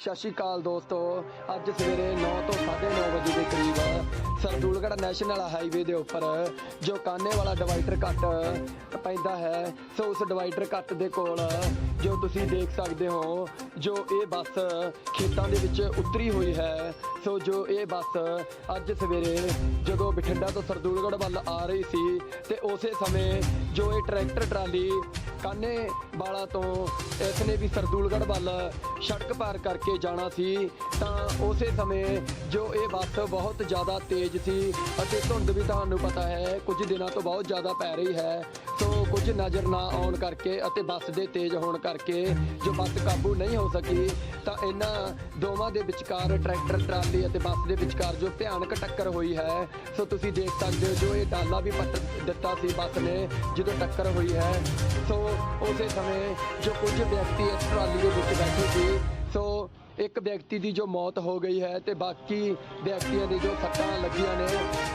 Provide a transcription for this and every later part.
ਸਤਿ ਸ਼੍ਰੀ ਅਕਾਲ ਦੋਸਤੋ। ਅੱਜ ਸਵੇਰੇ 9 ਤੋਂ 9:30 ਵਜੇ ਦੇ ਕਰੀਬ ਸਰਦੂਲਗੜ੍ਹ ਨੈਸ਼ਨਲ ਹਾਈਵੇ ਦੇ ਉੱਪਰ ਜੋ ਕਾਨੇ ਵਾਲਾ ਡਿਵਾਈਡਰ ਕੱਟ ਪੈਂਦਾ ਹੈ, ਸੋ ਉਸ ਡਿਵਾਈਡਰ ਕੱਟ ਦੇ ਕੋਲ ਜੋ ਤੁਸੀਂ ਦੇਖ ਸਕਦੇ ਹੋ, ਜੋ ਇਹ ਬੱਸ ਖੇਤਾਂ ਦੇ ਵਿੱਚ ਉਤਰੀ ਹੋਈ ਹੈ, ਸੋ ਜੋ ਇਹ ਬੱਸ ਅੱਜ ਸਵੇਰੇ ਜਦੋਂ ਬਠਿੰਡਾ ਤੋਂ ਸਰਦੂਲਗੜ੍ਹ ਵੱਲ ਆ ਰਹੀ ਸੀ, ਤੇ ਉਸੇ ਸਮੇਂ ਜੋ ਇਹ ਟਰੈਕਟਰ ਟਰਾਲੀ ਕਾਨੇ ਵਾਲਾ ਤੋਂ ਇਸ ਨੇ ਵੀ ਸਰਦੂਲਗੜ੍ਹ ਵੱਲ ਸੜਕ ਪਾਰ ਕਰਕੇ ਜਾਣਾ ਸੀ ਤਾਂ ਉਸੇ ਸਮੇਂ ਜੋ ਇਹ ਬੱਸ ਬਹੁਤ ਜ਼ਿਆਦਾ ਤੇਜ਼ ਸੀ ਅਤੇ ਧੁੰਦ ਵੀ ਤੁਹਾਨੂੰ ਪਤਾ ਹੈ, ਕੁਝ ਦਿਨਾਂ ਤੋਂ ਬਹੁਤ ਜ਼ਿਆਦਾ ਪੈ ਰਹੀ ਹੈ। ਸੋ ਕੁਝ ਨਜ਼ਰ ਨਾ ਆਉਣ ਕਰਕੇ ਅਤੇ ਬੱਸ ਦੇ ਤੇਜ਼ ਹੋਣ ਕਰਕੇ ਜੋ ਬੱਸ ਕਾਬੂ ਨਹੀਂ ਹੋ ਸਕੀ, ਤਾਂ ਇਹਨਾਂ ਦੋਵਾਂ ਦੇ ਵਿਚਕਾਰ ਟਰੈਕਟਰ, ਟਰਾਲੀ ਅਤੇ ਬੱਸ ਦੇ ਵਿਚਕਾਰ ਜੋ ਭਿਆਨਕ ਟੱਕਰ ਹੋਈ ਹੈ, ਸੋ ਤੁਸੀਂ ਦੇਖ ਸਕਦੇ ਹੋ ਜੋ ਇਹ ਡਾਲਾ ਵੀ ਪੱਟ ਦਿੱਤਾ ਸੀ ਬੱਸ ਨੇ ਜਦੋਂ ਟੱਕਰ ਹੋਈ ਹੈ। ਸੋ ਉਸੇ ਸਮੇਂ ਜੋ ਕੁਝ ਵਿਅਕਤੀ ਇਸ ਟਰਾਲੀ ਦੇ ਵਿੱਚ ਬੈਠੇ ਸੀ, ਸੋ ਇੱਕ ਵਿਅਕਤੀ ਦੀ ਜੋ ਮੌਤ ਹੋ ਗਈ ਹੈ ਤੇ ਬਾਕੀ ਵਿਅਕਤੀਆਂ ਦੇ ਜੋ ਸੱਟਾਂ ਲੱਗੀਆਂ ਨੇ,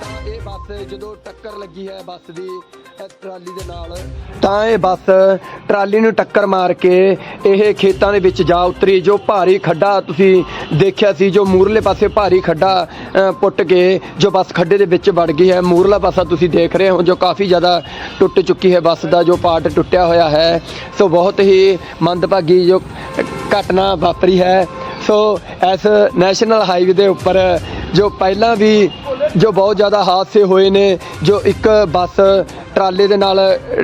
ਤਾਂ ਇਹ ਬੱਸ ਜਦੋਂ ਟੱਕਰ ਲੱਗੀ ਹੈ ਬੱਸ ਦੀ ਟਰਾਲੀ ਦੇ ਨਾਲ। ਤਾਂ ਇਹ ਬੱਸ ਟਰਾਲੀ ਨੂੰ ਟੱਕਰ ਮਾਰ ਕੇ ਇਹ ਖੇਤਾਂ ਦੇ ਵਿੱਚ ਜਾ ਉਤਰੀ, ਜੋ ਭਾਰੀ ਖੱਡਾ ਤੁਸੀਂ ਦੇਖਿਆ ਸੀ, ਜੋ ਮੂਰਲੇ ਪਾਸੇ ਭਾਰੀ ਖੱਡਾ ਪੁੱਟ ਕੇ ਜੋ ਬੱਸ ਖੱਡੇ ਦੇ ਵਿੱਚ ਵੜ ਗਈ ਹੈ। ਮੂਰਲਾ ਪਾਸਾ ਤੁਸੀਂ ਦੇਖ ਰਹੇ ਹੋ, ਜੋ ਕਾਫੀ ਜ਼ਿਆਦਾ ਟੁੱਟ ਚੁੱਕੀ ਹੈ ਬੱਸ ਦਾ, ਜੋ ਪਾਰਟ ਟੁੱਟਿਆ ਹੋਇਆ ਹੈ। ਸੋ ਬਹੁਤ ਹੀ ਮੰਦਭਾਗੀ ਜੋ ਘਟਨਾ ਵਾਪਰੀ ਹੈ। ਸੋ ਇਸ ਨੈਸ਼ਨਲ ਹਾਈਵੇ ਦੇ ਉੱਪਰ ਜੋ ਪਹਿਲਾਂ ਵੀ ਜੋ ਬਹੁਤ ਜ਼ਿਆਦਾ ਹਾਦਸੇ ਹੋਏ ਨੇ, ਜੋ ਇੱਕ ਬੱਸ ਟਰਾਲੇ ਦੇ ਨਾਲ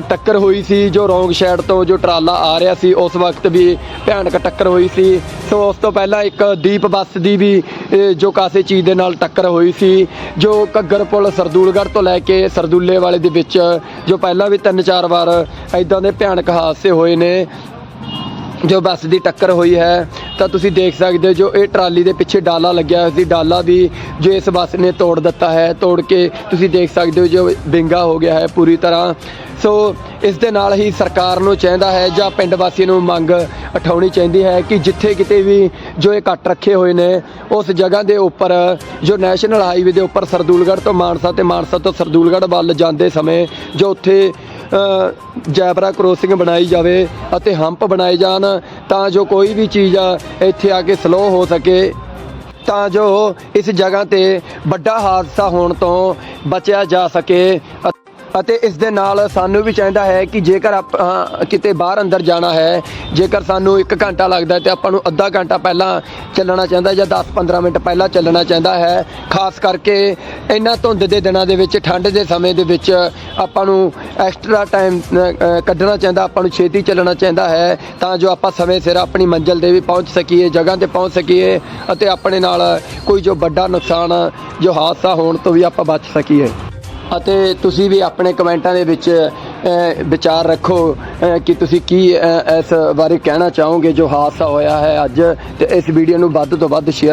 ਟੱਕਰ ਹੋਈ ਸੀ, ਜੋ ਰੋਂਗ ਸਾਈਡ ਤੋਂ ਜੋ ਟਰਾਲਾ ਆ ਰਿਹਾ ਸੀ, ਉਸ ਵਕਤ ਵੀ ਭਿਆਨਕ ਟੱਕਰ ਹੋਈ ਸੀ। ਸੋ ਉਸ ਤੋਂ ਪਹਿਲਾਂ ਇੱਕ ਦੀਪ ਬੱਸ ਦੀ ਵੀ ਜੋ ਕਾਸੇ ਚੀਜ਼ ਦੇ ਨਾਲ ਟੱਕਰ ਹੋਈ ਸੀ, ਜੋ ਘੱਗਰ ਪੁਲ ਸਰਦੂਲਗੜ੍ਹ ਤੋਂ ਲੈ ਕੇ ਸਰਦੂਲੇ ਵਾਲੇ ਦੇ ਵਿੱਚ, ਜੋ ਪਹਿਲਾਂ ਵੀ ਤਿੰਨ ਚਾਰ ਵਾਰ ਐਦਾਂ ਦੇ ਭਿਆਨਕ ਹਾਦਸੇ ਹੋਏ ਨੇ, ਜੋ ਬੱਸ ਦੀ ਟੱਕਰ ਹੋਈ ਹੈ। ਤਾਂ ਤੁਸੀਂ ਦੇਖ ਸਕਦੇ ਹੋ ਜੋ ਇਹ ਟਰਾਲੀ ਦੇ ਪਿੱਛੇ ਡਾਲਾ ਲੱਗਿਆ ਹੋਇਆ ਸੀ। ਡਾਲਾ ਵੀ ਜੋ ਇਸ ਬੱਸ ਨੇ ਤੋੜ ਦਿੱਤਾ ਹੈ, ਤੋੜ ਕੇ ਤੁਸੀਂ ਦੇਖ ਸਕਦੇ ਹੋ ਜੋ ਵਿੰਗਾ ਹੋ ਗਿਆ ਹੈ ਪੂਰੀ ਤਰ੍ਹਾਂ। ਸੋ ਇਸ ਦੇ ਨਾਲ ਹੀ ਸਰਕਾਰ ਨੂੰ ਚਾਹੀਦਾ ਹੈ ਜਾਂ ਪਿੰਡ ਵਾਸੀ ਨੂੰ ਮੰਗ ਉਠਾਉਣੀ ਚਾਹੀਦੀ ਹੈ ਕਿ ਜਿੱਥੇ ਕਿਤੇ ਵੀ ਜੋ ਇਹ ਕੱਟ ਰੱਖੇ ਹੋਏ ਨੇ, ਉਸ ਜਗ੍ਹਾ ਦੇ ਉੱਪਰ ਜੋ ਨੈਸ਼ਨਲ ਹਾਈਵੇ ਦੇ ਉੱਪਰ ਸਰਦੂਲਗੜ੍ਹ ਤੋਂ ਮਾਨਸਾ ਤੇ ਮਾਨਸਾ ਤੋਂ ਸਰਦੂਲਗੜ੍ਹ ਵੱਲ ਜਾਂਦੇ ਸਮੇਂ ਜੋ ਉੱਥੇ ਜੈਬਰਾ ਕ੍ਰੋਸਿੰਗ ਬਣਾਈ ਜਾਵੇ ਅਤੇ ਹੰਪ ਬਣਾਏ ਜਾਣ ਤਾਂ ਜੋ ਕੋਈ ਵੀ ਚੀਜ਼ ਆ ਇੱਥੇ ਆ ਕੇ ਸਲੋ ਹੋ ਸਕੇ। ਤਾਂ ਜੋ ਇਸ ਜਗ੍ਹਾ ਤੇ ਵੱਡਾ ਹਾਦਸਾ ਹੋਣ ਤੋਂ ਬਚਿਆ ਜਾ ਸਕੇ। ਅਤੇ ਇਸ ਦੇ ਨਾਲ ਸਾਨੂੰ ਵੀ ਚਾਹੀਦਾ ਹੈ ਕਿ ਜੇਕਰ ਆਪਾਂ ਕਿਤੇ ਬਾਹਰ ਅੰਦਰ ਜਾਣਾ ਹੈ, ਜੇਕਰ ਸਾਨੂੰ 1 ਘੰਟਾ ਲੱਗਦਾ ਹੈ ਤੇ ਆਪਾਂ ਨੂੰ ਅੱਧਾ ਘੰਟਾ ਪਹਿਲਾਂ ਚੱਲਣਾ ਚਾਹੀਦਾ ਜਾਂ 10-15 ਮਿੰਟ ਪਹਿਲਾਂ ਚੱਲਣਾ ਚਾਹੀਦਾ ਹੈ। ਖਾਸ ਕਰਕੇ ਇਹਨਾਂ ਧੁੰਦ ਦੇ ਦਿਨਾਂ ਦੇ ਵਿੱਚ, ਠੰਡ ਦੇ ਸਮੇਂ ਦੇ ਵਿੱਚ ਆਪਾਂ ਨੂੰ ਐਕਸਟਰਾ ਟਾਈਮ ਕੱਢਣਾ ਚਾਹੀਦਾ, ਆਪਾਂ ਨੂੰ ਛੇਤੀ ਚੱਲਣਾ ਚਾਹੀਦਾ ਹੈ ਤਾਂ ਜੋ ਆਪਾਂ ਸਮੇਂ ਸਿਰ ਆਪਣੀ ਮੰਜ਼ਿਲ ਤੇ ਵੀ ਪਹੁੰਚ ਸਕੀਏ, ਜਗ੍ਹਾ ਤੇ ਪਹੁੰਚ ਸਕੀਏ ਅਤੇ ਆਪਣੇ ਨਾਲ ਕੋਈ ਜੋ ਵੱਡਾ ਨੁਕਸਾਨ, ਜੋ ਹਾਦਸਾ ਹੋਣ ਤੋਂ ਵੀ ਆਪਾਂ ਬਚ ਸਕੀਏ। ਅਤੇ ਤੁਸੀਂ ਵੀ ਆਪਣੇ ਕਮੈਂਟਾਂ ਦੇ ਵਿੱਚ ਵਿਚਾਰ ਰੱਖੋ ਕਿ ਤੁਸੀਂ ਕੀ ਇਸ ਬਾਰੇ ਕਹਿਣਾ ਚਾਹੋਗੇ ਜੋ ਹਾਦਸਾ ਹੋਇਆ ਹੈ ਅੱਜ, ਤੇ ਇਸ ਵੀਡੀਓ ਨੂੰ ਵੱਧ ਤੋਂ ਵੱਧ ਸ਼ੇਅਰ